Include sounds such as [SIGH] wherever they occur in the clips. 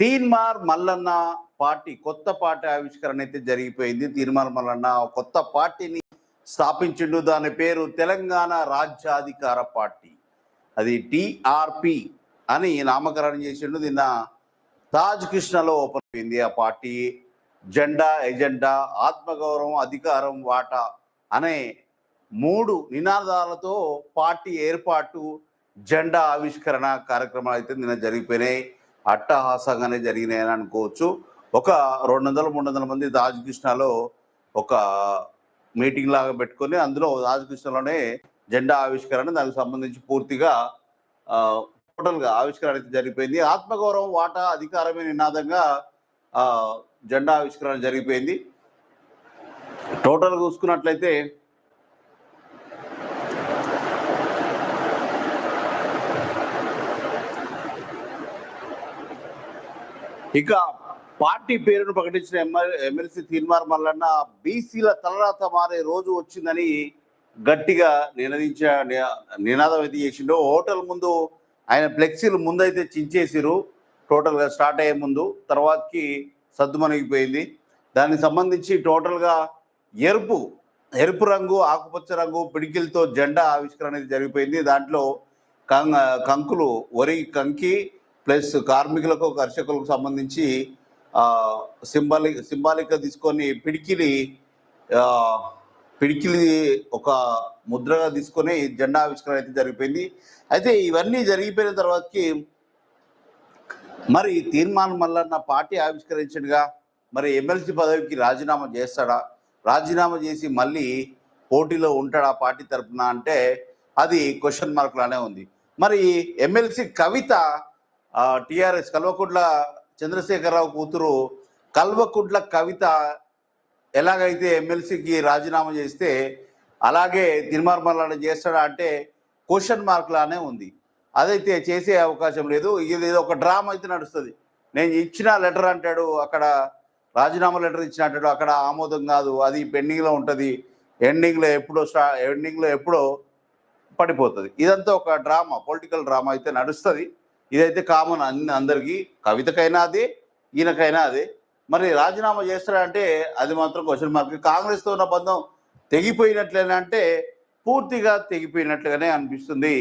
Teenmar Mallanna party కొత్త party ఆవిష్కరణ అయితే జరిగిపోయింది. తీన్మార్ మల్లన్న కొత్త పార్టీని స్థాపించిండు. దాని పేరు తెలంగాణ రాజ్యాధికార పార్టీ. అది టిఆర్పి అని నామకరణం చేసిండు. నిన్న తాజ్ కృష్ణలో ఓపెన్ అయింది ఆ పార్టీ. జెండా ఎజెండా ఆత్మగౌరవం అధికారం వాటా అనే మూడు నినాదాలతో పార్టీ ఏర్పాటు జెండా ఆవిష్కరణ కార్యక్రమాలు అయితే నిన్న జరిగిపోయినాయి. అట్టహాసంగానే జరిగినాయని అనుకోవచ్చు. ఒక రెండు వందల మూడు వందల మంది రాజకృష్ణలో ఒక మీటింగ్ లాగా పెట్టుకొని అందులో రాజకృష్ణలోనే జెండా ఆవిష్కరణ దానికి సంబంధించి పూర్తిగా టోటల్గా ఆవిష్కరణ అయితే జరిగిపోయింది. ఆత్మగౌరవం వాటా అధికారమే నినాదంగా జెండా ఆవిష్కరణ జరిగిపోయింది. టోటల్గా చూసుకున్నట్లయితే ఇక పార్టీ పేరును ప్రకటించిన ఎమ్మెల్సీ తీన్మార్ మల్లన్న బీసీల తలరాత మారే రోజు వచ్చిందని గట్టిగా నినదించ నినాదం అయితే చేసిండు. హోటల్ ముందు ఆయన ఫ్లెక్సీలు ముందైతే చించేసిరు టోటల్గా స్టార్ట్ అయ్యే ముందు తర్వాతకి సద్దుమణిగిపోయింది దానికి సంబంధించి టోటల్గా ఎరుపు ఎరుపు రంగు ఆకుపచ్చ రంగు పిడికిలతో జెండా ఆవిష్కరణ అనేది జరిగిపోయింది. దాంట్లో కం కంకులు వరి కంకి ప్లస్ కార్మికులకు కర్షకులకు సంబంధించి సింబాలిక్ సింబాలిక్గా తీసుకొని పిడికిలి పిడికిలి ఒక ముద్రగా తీసుకొని జెండా ఆవిష్కరణ అయితే జరిగిపోయింది. అయితే ఇవన్నీ జరిగిపోయిన తర్వాతకి మరి తీర్మానం మల్లన్న పార్టీ ఆవిష్కరించడుగా మరి ఎమ్మెల్సీ పదవికి రాజీనామా చేస్తాడా? రాజీనామా చేసి మళ్ళీ పోటీలో ఉంటాడా పార్టీ తరపున అంటే అది క్వశ్చన్ మార్క్ లానే ఉంది. మరి ఎమ్మెల్సీ కవిత టిఆర్ఎస్ కల్వకుట్ల చంద్రశేఖరరావు కూతురు కల్వకుట్ల కవిత ఎలాగైతే ఎమ్మెల్సీకి రాజీనామా చేస్తే అలాగే తిరుమల చేస్తాడా అంటే క్వశ్చన్ మార్క్ లానే ఉంది. అదైతే చేసే అవకాశం లేదు. ఇది ఏదో ఒక డ్రామా అయితే నడుస్తుంది. నేను ఇచ్చిన లెటర్ అంటాడు అక్కడ రాజీనామా లెటర్ ఇచ్చిన అంటాడు అక్కడ ఆమోదం కాదు అది పెండింగ్లో ఉంటుంది ఎండింగ్లో ఎప్పుడో స్టా ఎండింగ్లో ఎప్పుడో పడిపోతుంది. ఇదంతా ఒక డ్రామా పొలిటికల్ డ్రామా అయితే నడుస్తుంది. ఇదైతే కామన్ అన్ని అందరికీ కవితకైనా అదే ఈయనకైనా అదే. మరి రాజీనామా చేస్తారంటే అది మాత్రం క్వశ్చన్ మార్క్ కాంగ్రెస్తో ఉన్న బంధం తెగిపోయినట్లేనా అంటే పూర్తిగా తెగిపోయినట్లుగానే అనిపిస్తుంది.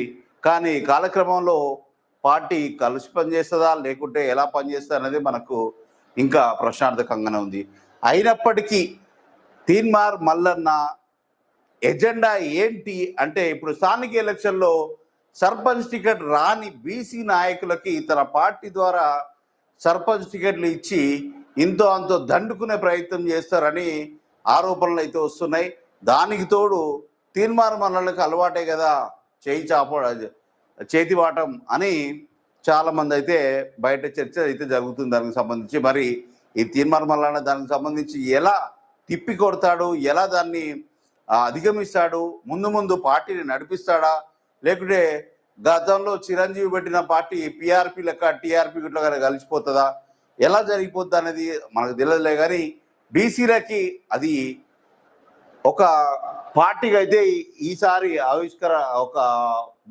కానీ కాలక్రమంలో పార్టీ కలిసి పనిచేస్తుందా లేకుంటే ఎలా పనిచేస్తుందా అనేది మనకు ఇంకా ప్రశ్నార్థకంగానే ఉంది. అయినప్పటికీ తీన్మార్ మల్లన్న ఎజెండా ఏంటి అంటే ఇప్పుడు స్థానిక ఎలక్షన్లో సర్పంచ్ టికెట్ రాని బీసీ నాయకులకి తన పార్టీ ద్వారా సర్పంచ్ టికెట్లు ఇచ్చి ఇంతో అంతో దండుకునే ప్రయత్నం చేస్తారని ఆరోపణలు అయితే వస్తున్నాయి. దానికి తోడు తీర్మానం మనలకు అలవాటే కదా చేయి చాప చేతి వాటం అని చాలామంది అయితే బయట చర్చ అయితే జరుగుతుంది దానికి సంబంధించి. మరి ఈ తీర్మానం మల్లన్న దానికి సంబంధించి ఎలా తిప్పి కొడతాడు? ఎలా దాన్ని అధిగమిస్తాడు? ముందు ముందు పార్టీని నడిపిస్తాడా? లేకుంటే గతంలో చిరంజీవి పెట్టిన పార్టీ పిఆర్పి లెక్క టీఆర్పీ గిట్ల కానీ కలిసిపోతుందా? ఎలా జరిగిపోద్ది అనేది మనకు తెలియదులే కానీ బీసీలకి అది ఒక పార్టీకి అయితే ఈసారి ఆవిష్కర ఒక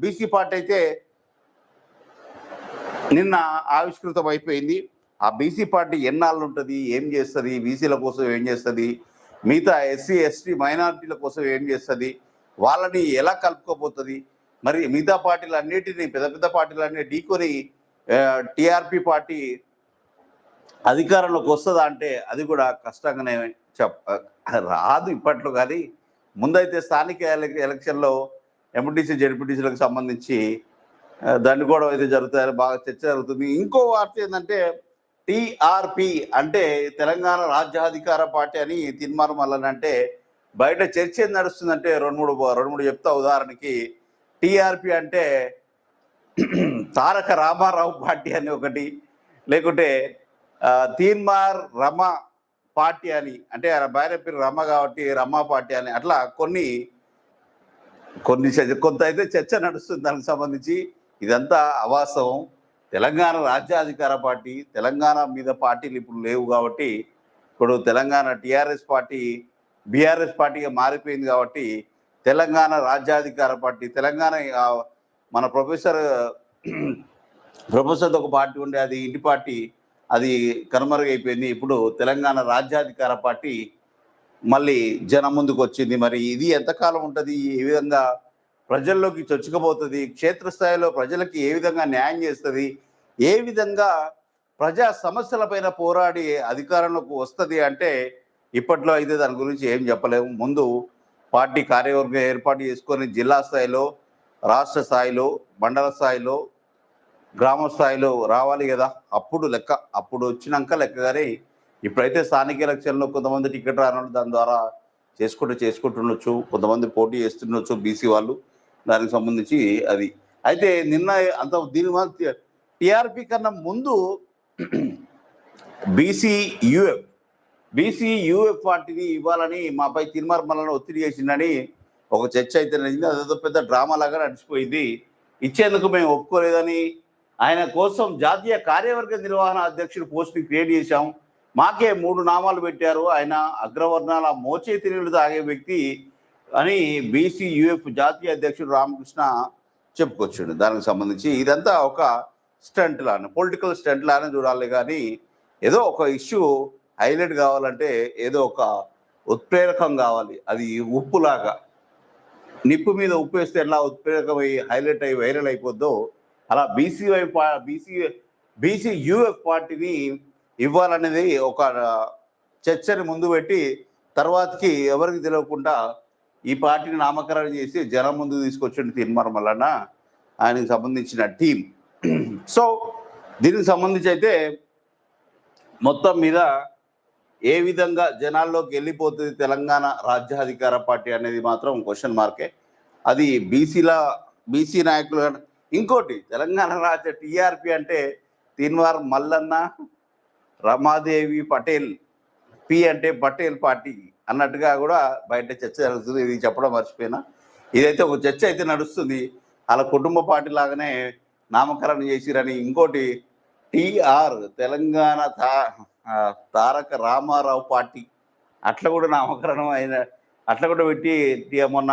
బీసీ పార్టీ అయితే నిన్న ఆవిష్కృతం అయిపోయింది. ఆ బీసీ పార్టీ ఎన్నాళ్ళు ఉంటుంది ఏం చేస్తుంది? బీసీల కోసం ఏం చేస్తుంది? మిగతా ఎస్సీ ఎస్టీ మైనారిటీల కోసం ఏం చేస్తుంది? వాళ్ళని ఎలా కలుపుకోబోతుంది? మరి మిగతా పార్టీలన్నింటిని పెద్ద పెద్ద పార్టీలన్నీ ఢీకొని టిఆర్పి పార్టీ అధికారంలోకి వస్తుందా అంటే అది కూడా కష్టంగానే చెప్ప రాదు ఇప్పట్లో కానీ. ముందైతే స్థానిక ఎలక్షన్లో ఎంపీటీసీ జడ్పీటీసీలకు సంబంధించి దాన్ని కూడా అయితే జరుగుతాయని బాగా చర్చ జరుగుతుంది. ఇంకో వార్త ఏంటంటే టిఆర్పి అంటే తెలంగాణ రాజ్యాధికార పార్టీ అని తీర్మానం వల్లనంటే అంటే బయట చర్చ ఏం నడుస్తుందంటే రెండు మూడు రెండు మూడు చెప్తా ఉదాహరణకి టీఆర్పి అంటే తారక రామారావు పార్టీ అని ఒకటి లేకుంటే తీన్మార్ రమ పార్టీ అని అంటే ఆయన భార్య పేరు రమ కాబట్టి రమ పార్టీ అని అట్లా కొన్ని కొన్ని చర్చ- కొంత అయితే చర్చ నడుస్తుంది దానికి సంబంధించి. ఇదంతా అవాస్తవం. తెలంగాణ రాజ్యాధికార పార్టీ తెలంగాణ మీద పార్టీలు ఇప్పుడు లేవు కాబట్టి ఇప్పుడు తెలంగాణ టీఆర్ఎస్ పార్టీ బీఆర్ఎస్ పార్టీగా మారిపోయింది కాబట్టి తెలంగాణ రాజ్యాధికార పార్టీ తెలంగాణ మన ప్రొఫెసర్ ప్రొఫెసర్ ఒక పార్టీ ఉండే అది ఇంటి పార్టీ అది కనుమరుగైపోయింది. ఇప్పుడు తెలంగాణ రాజ్యాధికార పార్టీ మళ్ళీ జనం ముందుకు వచ్చింది. మరి ఇది ఎంతకాలం ఉంటుంది? ఏ విధంగా ప్రజల్లోకి చొచ్చుకుపోతుంది? క్షేత్రస్థాయిలో ప్రజలకి ఏ విధంగా న్యాయం చేస్తుంది? ఏ విధంగా ప్రజా సమస్యలపైన పోరాడి అధికారంలోకి వస్తుంది అంటే ఇప్పట్లో అయితే దాని గురించి ఏం చెప్పలేము. ముందు పార్టీ కార్యవర్గం ఏర్పాటు చేసుకొని జిల్లా స్థాయిలో రాష్ట్ర స్థాయిలో మండల స్థాయిలో గ్రామ స్థాయిలో రావాలి కదా. అప్పుడు లెక్క అప్పుడు వచ్చినాక లెక్క కానీ ఇప్పుడైతే స్థానిక ఎలక్షన్లో కొంతమంది టికెట్ రాను దాని ద్వారా చేసుకుంటూ చేసుకుంటుండొచ్చు కొంతమంది పోటీ చేస్తుండొచ్చు బీసీ వాళ్ళు. దానికి సంబంధించి అది. అయితే నిన్న అంత దీని టిఆర్పి కన్నా ముందు [CLEARS THROAT] బీసీ యూఎఫ్ బీసీ యూఎఫ్ పార్టీని ఇవ్వాలని మాపై తిరుమల ఒత్తిడి చేసిందని ఒక చర్చ అయితే నడిచింది అదేదో పెద్ద డ్రామా లాగా నడిచిపోయింది. ఇచ్చేందుకు మేము ఒప్పుకోలేదని ఆయన కోసం జాతీయ కార్యవర్గ నిర్వహణ అధ్యక్షుడు పోస్ట్ని క్రియేట్ చేశాం. మాకే మూడు నామాలు పెట్టారు. ఆయన అగ్రవర్ణాల మోచే తిరుగులు తాగే వ్యక్తి అని బీసీ యూఎఫ్ జాతీయ అధ్యక్షుడు రామకృష్ణ చెప్పుకొచ్చాడు. దానికి సంబంధించి ఇదంతా ఒక స్టంట్ లానే పొలిటికల్ స్టంట్ లానే చూడాలి కానీ ఏదో ఒక ఇష్యూ హైలైట్ కావాలంటే ఏదో ఒక ఉత్ప్రేరకం కావాలి. అది ఉప్పులాగా. నిప్పు మీద ఉప్పు వేస్తే ఎలా ఉత్ప్రేరకం అయ్యి హైలైట్ అయ్యి వైరల్ అయిపోద్దో అలా బీసీవై పా బీసీ బీసీ యూఎఫ్ పార్టీని ఇవ్వాలనేది ఒక చర్చని ముందు పెట్టి తర్వాతకి ఎవరికి తెలియకుండా ఈ పార్టీని నామకరణం చేసి జనం ముందు తీసుకొచ్చిన తీర్మానం వలన ఆయనకు సంబంధించిన టీం సో దీనికి సంబంధించి అయితే మొత్తం మీద ఏ విధంగా జనాల్లోకి వెళ్ళిపోతుంది తెలంగాణ రాజ్యాధికార పార్టీ అనేది మాత్రం క్వశ్చన్ మార్కే అది బీసీల బీసీ నాయకులు ఇంకోటి తెలంగాణ రాజ్య టీఆర్పి అంటే తీన్వార్ మల్లన్న రమాదేవి పటేల్ పి అంటే పటేల్ పార్టీ అన్నట్టుగా కూడా బయట చర్చ జరుగుతుంది. ఇది చెప్పడం మర్చిపోయినా. ఇదైతే ఒక చర్చ అయితే నడుస్తుంది. అలా కుటుంబ పార్టీ లాగానే నామకరణం చేసిరని ఇంకోటి టిఆర్ తెలంగాణ తా తారక రామారావు పార్టీ. అట్లా కూడా నామకరణం అయిన అట్లా కూడా పెట్టి మొన్న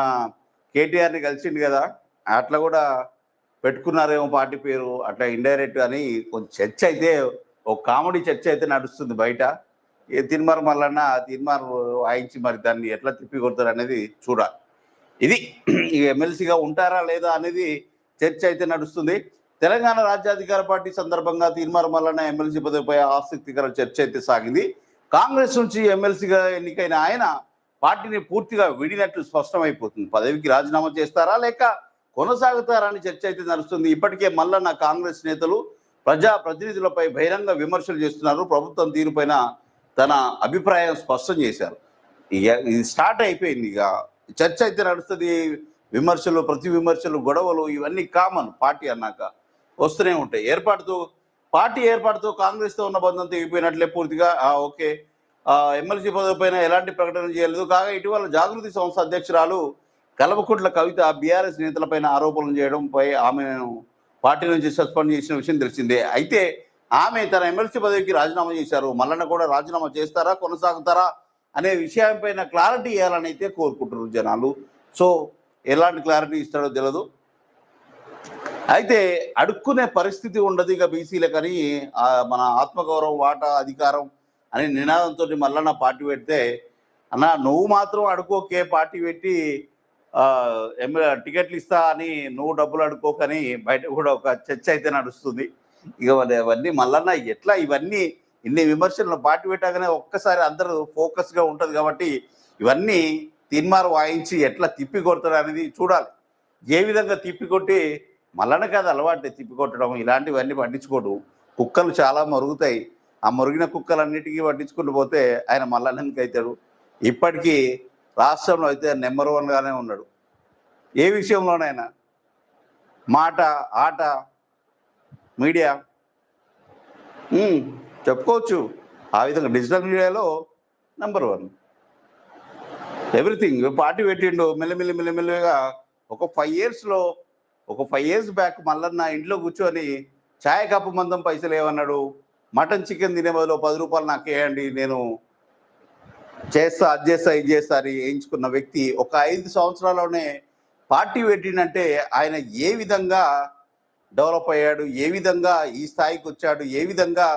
కేటీఆర్ని కలిసిండు కదా అట్లా కూడా పెట్టుకున్నారేమో పార్టీ పేరు అట్లా ఇండైరెక్ట్ అని కొంచెం చర్చ అయితే ఒక కామెడీ చర్చ అయితే నడుస్తుంది బయట. ఏ తిన్మార్ మల్లన్న తిన్మార్ వాయించి మరి దాన్ని ఎట్లా తిప్పి కొడతారు అనేది చూడాలి. ఇది ఎమ్మెల్సీగా ఉంటారా లేదా అనేది చర్చ అయితే నడుస్తుంది. తెలంగాణ రాజ్యాధికార పార్టీ సందర్భంగా తీర్మార్ మల్లన్న ఎమ్మెల్సీ పదవిపై ఆసక్తికర చర్చ అయితే సాగింది. కాంగ్రెస్ నుంచి ఎమ్మెల్సీగా ఎన్నికైన ఆయన పార్టీని పూర్తిగా విడినట్లు స్పష్టమైపోతుంది. పదవికి రాజీనామా చేస్తారా లేక కొనసాగుతారా అని చర్చ అయితే నడుస్తుంది. ఇప్పటికే మల్లన్న కాంగ్రెస్ నేతలు ప్రజా ప్రతినిధులపై బహిరంగ విమర్శలు చేస్తున్నారు. ప్రభుత్వం తీరుపైన తన అభిప్రాయం స్పష్టం చేశారు. ఇక ఇది స్టార్ట్ అయిపోయింది. ఇక చర్చ అయితే నడుస్తుంది. విమర్శలు ప్రతి విమర్శలు గొడవలు ఇవన్నీ కామన్ పార్టీ అన్నాక. వస్తూనే ఉంటాయి. ఏర్పాటుతో పార్టీ ఏర్పాటుతో కాంగ్రెస్తో ఉన్న బంధం తెగిపోయినట్లే పూర్తిగా ఓకే. ఎమ్మెల్సీ పదవి పైన ఎలాంటి ప్రకటన చేయలేదు. కాగా ఇటీవల జాగృతి సంస్థ అధ్యక్షురాలు కలవకుంట్ల కవిత బీఆర్ఎస్ నేతలపైన ఆరోపణలు చేయడంపై ఆమెను పార్టీ నుంచి సస్పెండ్ చేసిన విషయం తెలిసిందే. అయితే ఆమె తన ఎమ్మెల్సీ పదవికి రాజీనామా చేశారు. మల్లన్న కూడా రాజీనామా చేస్తారా కొనసాగుతారా అనే విషయంపైన క్లారిటీ ఇవ్వాలని అయితే కోరుకుంటున్నారు జనాలు. సో ఎలాంటి క్లారిటీ ఇస్తాడో తెలియదు అయితే అడుక్కునే పరిస్థితి ఉండదు ఇక బీసీలే కానీ మన ఆత్మగౌరవం వాటా అధికారం అనే నినాదంతో మల్లన్న పార్టీ పెడితే అన్న నువ్వు మాత్రం అడుకోకే పార్టీ పెట్టి ఆ, టికెట్లు ఇస్తా అని నువ్వు డబ్బులు అడుకోకని బయట కూడా ఒక చర్చ అయితే నడుస్తుంది. ఇక ఇవన్నీ అవన్నీ మల్లన్న ఎట్లా ఇవన్నీ ఇన్ని విమర్శలు పార్టీ పెట్టగానే ఒక్కసారి అందరూ ఫోకస్గా ఉంటుంది కాబట్టి ఇవన్నీ తీర్మారు వాయించి ఎట్లా తిప్పి కొడతారు అనేది చూడాలి. ఏ విధంగా తిప్పి కొట్టి మల్లన్న కాదు అలవాటు తిప్పి కొట్టడం ఇలాంటివన్నీ పట్టించుకోడు. కుక్కలు చాలా మరుగుతాయి. ఆ మరిగిన కుక్కలన్నిటికీ పట్టించుకుంటూ పోతే ఆయన మల్లన్నకి అవుతాడు ఇప్పటికీ రాష్ట్రంలో అయితే నెంబర్ వన్గానే ఉన్నాడు. ఏ విషయంలోనైనా మాట ఆట మీడియా చెప్పుకోవచ్చు. ఆ విధంగా డిజిటల్ మీడియాలో నెంబర్ వన్. ఎవ్రీథింగ్ పార్టీ పెట్టిండు మెల్లమెల్లి మెల్లమెల్లిగా ఒక ఫైవ్ ఇయర్స్లో ఒక ఫైవ్ ఇయర్స్ బ్యాక్ మల్లన్న ఇంట్లో కూర్చొని ఛాయ్ కప్పు మందం పైసలు ఏమన్నాడు? మటన్ చికెన్ తినే బదులు పది రూపాయలు నాకు వేయండి నేను చేస్తా అది చేస్తా ఇది చేస్తా అని వేయించుకున్న వ్యక్తి ఒక ఐదు సంవత్సరాల్లోనే పార్టీ పెట్టిండంటే ఆయన ఏ విధంగా డెవలప్ అయ్యాడు ఏ విధంగా ఈ స్థాయికి వచ్చాడు ఏ విధంగా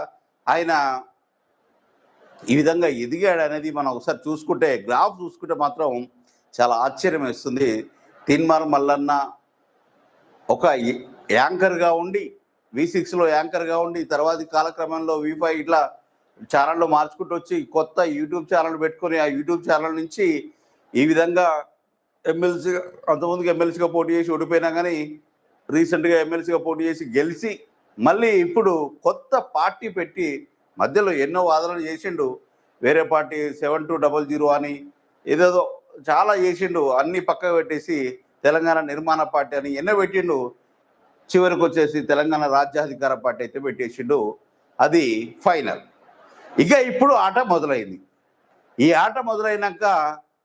ఆయన ఈ విధంగా ఎదిగాడు అనేది మనం ఒకసారి చూసుకుంటే గ్రాఫ్ చూసుకుంటే మాత్రం చాలా ఆశ్చర్యం వేస్తుంది. తిన్మార్ మల్లన్న ఒక యాంకర్గా ఉండి వి సిక్స్లో యాంకర్గా ఉండి తర్వాతి కాలక్రమంలో వి ఫైవ్ ఇట్లా ఛానళ్ళు మార్చుకుంటూ వచ్చి కొత్త యూట్యూబ్ ఛానల్ పెట్టుకొని ఆ యూట్యూబ్ ఛానల్ నుంచి ఈ విధంగా ఎమ్మెల్సీ అంతకుముందుకు ఎమ్మెల్సీగా పోటీ చేసి ఓడిపోయినా కానీ రీసెంట్గా ఎమ్మెల్సీగా పోటీ చేసి గెలిచి మళ్ళీ ఇప్పుడు కొత్త పార్టీ పెట్టి మధ్యలో ఎన్నో వాదనలు చేసిండు. వేరే party seven two double zero అని ఏదేదో చాలా చేసిండు. అన్ని పక్కకు పెట్టేసి తెలంగాణ నిర్మాణ పార్టీ అని ఎన్నో పెట్టిండు. చివరికి వచ్చేసి తెలంగాణ రాజ్యాధికార పార్టీ అయితే పెట్టేసిండు. అది ఫైనల్. ఇక ఇప్పుడు ఆట మొదలైంది. ఈ ఆట మొదలైనాక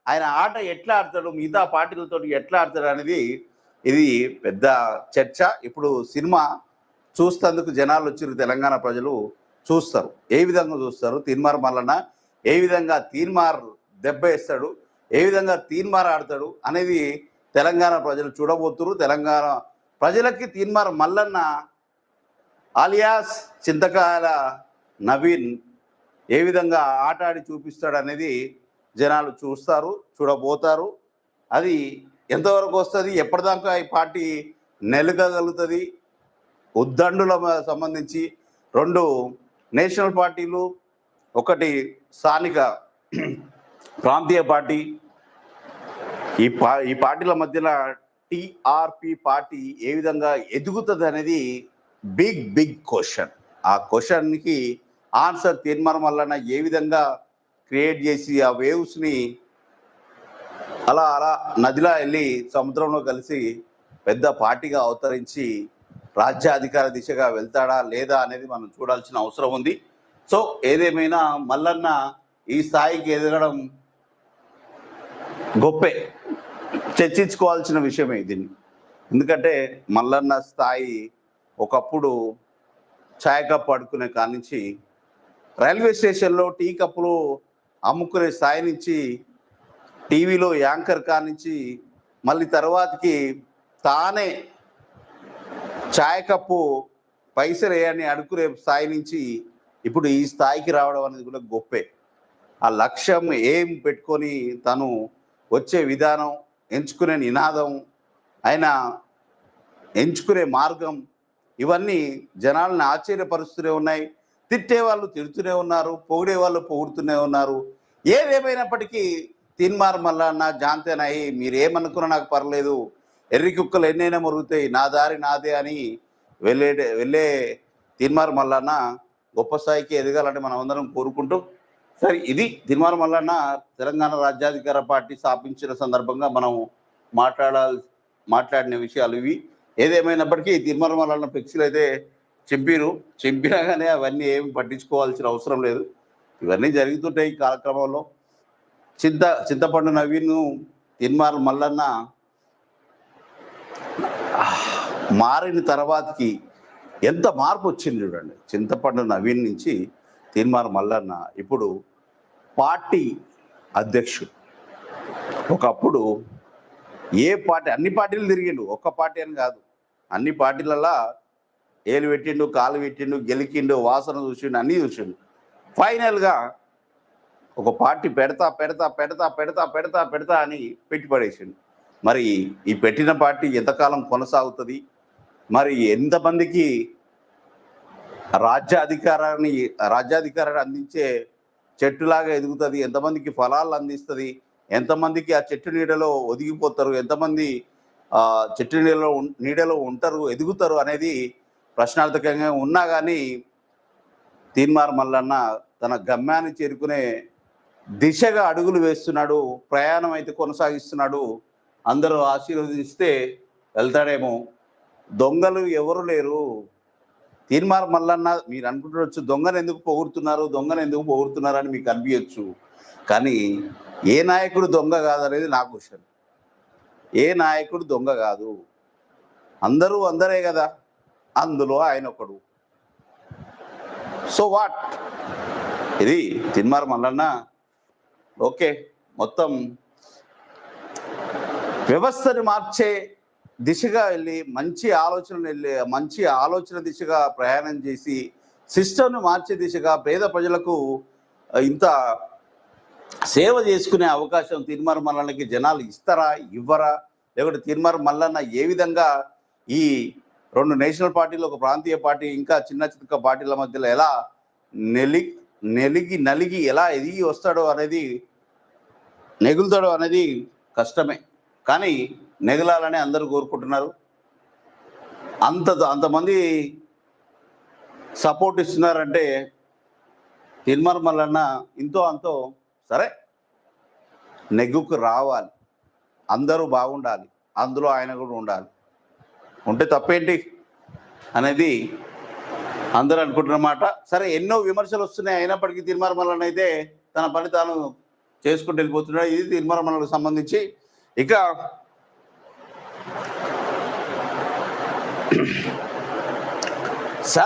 ఆయన ఆట ఎట్లా ఆడతాడు మిగతా పార్టీలతో ఎట్లా ఆడతాడు అనేది ఇది పెద్ద చర్చ. ఇప్పుడు సినిమా చూస్తందుకు జనాలు వచ్చి తెలంగాణ ప్రజలు చూస్తారు. ఏ విధంగా చూస్తారు? తీన్మార్ మల్లన్న ఏ విధంగా తీన్మార్ దెబ్బ వేస్తాడు? ఏ విధంగా తీన్మార్ ఆడతాడు? అనేది తెలంగాణ ప్రజలు చూడబోతురు తెలంగాణ ప్రజలకి తీన్మార్ మల్లన్న ఆలియాస్ చింతకాయల నవీన్ ఏ విధంగా ఆట ఆడి చూపిస్తాడనేది జనాలు చూస్తారు చూడబోతారు. అది ఎంతవరకు వస్తుంది ఎప్పటిదాకా ఈ పార్టీ నెలకగలుగుతుంది ఉద్దండుల సంబంధించి రెండు నేషనల్ పార్టీలు ఒకటి స్థానిక ప్రాంతీయ పార్టీ ఈ పా ఈ పార్టీల మధ్యన టిఆర్పి పార్టీ ఏ విధంగా ఎదుగుతుంది అనేది బిగ్ బిగ్ క్వశ్చన్ ఆ క్వశ్చన్కి ఆన్సర్ తీర్మానం వలన ఏ విధంగా క్రియేట్ చేసి ఆ వేవ్స్ని అలా అలా నదిలా వెళ్ళి సముద్రంలో కలిసి పెద్ద పార్టీగా అవతరించి రాజ్యాధికార దిశగా వెళ్తాడా లేదా అనేది మనం చూడాల్సిన అవసరం ఉంది. సో ఏదేమైనా మల్లన్న ఈ స్థాయికి ఎదగడం గొప్పే. చర్చించుకోవాల్సిన విషయమే దీన్ని. ఎందుకంటే మల్లన్న స్థాయి ఒకప్పుడు ఛాయ్ కప్ అడుకునే కానించి రైల్వే స్టేషన్లో టీ కప్పులు అమ్ముకునే స్థాయి నుంచి టీవీలో యాంకర్ కానించి మళ్ళీ తర్వాతకి తానే ఛాయ్ కప్పు పైసలు వేయని అడుకునే స్థాయి నుంచి ఇప్పుడు ఈ స్థాయికి రావడం అనేది కూడా గొప్పే. ఆ లక్ష్యం ఏం పెట్టుకొని తను వచ్చే విధానం ఎంచుకునే నినాదం ఆయన ఎంచుకునే మార్గం ఇవన్నీ జనాలను ఆశ్చర్యపరుస్తూనే ఉన్నాయి. తిట్టే వాళ్ళు తిడుతూనే ఉన్నారు పొగిడే వాళ్ళు పొగుడుతూనే ఉన్నారు. ఏదేమైనప్పటికీ తిన్మార్ మల్లన్న జాంతేనాయి మీరేమనుకున్నా నాకు పర్లేదు. ఎర్రి కుక్కలు ఎన్నైనా మురుగుతాయి నా దారి నాదే అని వెళ్ళే వెళ్ళే తిన్మార్ మల్లన్న గొప్ప స్థాయికి ఎదగాలని మనం అందరం కోరుకుంటూ సరే ఇది తిరుమల మల్లన్న తెలంగాణ రాజ్యాధికార పార్టీ స్థాపించిన సందర్భంగా మనం మాట్లాడాల్ మాట్లాడిన విషయాలు ఇవి. ఏదేమైనప్పటికీ తిరుమల మల్లన్న ఫ్లెక్సీలు అయితే చింపిరు. చింపినా కానీ అవన్నీ ఏమి పట్టించుకోవాల్సిన అవసరం లేదు. ఇవన్నీ జరుగుతుంటాయి ఈ కాలక్రమంలో. చింత చింతపండు నవీన్ తిరుమల మల్లన్న మారిన తర్వాతకి ఎంత మార్పు వచ్చింది చూడండి. చింతపండు నవీన్ నుంచి తీర్మార్ మల్లన్న ఇప్పుడు పార్టీ అధ్యక్షుడు. ఒకప్పుడు ఏ పార్టీ అన్ని పార్టీలు తిరిగిండు. ఒక్క పార్టీ అని కాదు. అన్ని పార్టీలలా ఏలు పెట్టిండు కాలు పెట్టిండు గెలికిండు వాసన చూసిండు అన్నీ చూసిండు. ఫైనల్గా ఒక పార్టీ పెడతా పెడతా పెడతా పెడతా పెడతా పెడతా అని పెట్టి పడేసిండు మరి ఈ పెట్టిన పార్టీ ఎంతకాలం కొనసాగుతుంది? మరి ఎంతమందికి రాజ్యాధికారాన్ని రాజ్యాధికారాన్ని అందించే చెట్టులాగా ఎదుగుతుంది. ఎంతమందికి ఫలాలు అందిస్తుంది. ఎంతమందికి ఆ చెట్టు నీడలో ఒదిగిపోతారు. ఎంతమంది ఆ చెట్టు నీడలో నీడలో ఉంటారు ఎదుగుతారు అనేది ప్రశ్నార్థకంగా ఉన్నా కానీ తీన్మార్ మల్లన్న తన గమ్యాన్ని చేరుకునే దిశగా అడుగులు వేస్తున్నాడు. ప్రయాణం అయితే కొనసాగిస్తున్నాడు. అందరూ ఆశీర్వదిస్తే వెళ్తాడేమో. దొంగలు ఎవరు లేరు. తీర్మార్ మల్లన్న మీరు అనుకుంటుండొచ్చు దొంగను ఎందుకు పొగుడుతున్నారు దొంగను ఎందుకు పొగుడుతున్నారు అని మీకు అనిపించచ్చు. కానీ ఏ నాయకుడు దొంగ కాదనేది నా క్వశ్చన్. ఏ నాయకుడు దొంగ కాదు. అందరూ అందరే కదా. అందులో ఆయన ఒకడు. So what? ఇది తిన్మార్ మల్లన్న. ఓకే మొత్తం వ్యవస్థను మార్చే దిశగా వెళ్ళి మంచి ఆలోచనలు వెళ్ళి మంచి ఆలోచన దిశగా ప్రయాణం చేసి సిస్టమ్ను మార్చే దిశగా పేద ప్రజలకు ఇంత సేవ చేసుకునే అవకాశం తీర్మార్ మల్లన్నకి జనాలు ఇస్తారా ఇవ్వరా? లేకుంటే తీర్మార్ మల్లన్న ఏ విధంగా ఈ రెండు నేషనల్ పార్టీలు ఒక ప్రాంతీయ పార్టీ ఇంకా చిన్న చిన్న పార్టీల మధ్యలో ఎలా నెలి నెలిగి నలిగి ఎలా ఎదిగి వస్తాడో అనేది నెగులుతాడో అనేది కష్టమే. కానీ నెగలాలని అందరూ కోరుకుంటున్నారు. అంత అంతమంది సపోర్ట్ ఇస్తున్నారంటే తిరుమల మల్లన్న ఇంతో అంతో సరే నెగ్గుకు రావాలి. అందరూ బాగుండాలి. అందులో ఆయన కూడా ఉండాలి. ఉంటే తప్పేంటి అనేది అందరూ అనుకుంటున్నమాట సరే ఎన్నో విమర్శలు వస్తున్నాయి. అయినప్పటికీ తిరుమల మల్లన్న అయితే తన పని తాను చేసుకుంటూ వెళ్ళిపోతున్నాడు. ఇది తిరుమల సంబంధించి. ఇక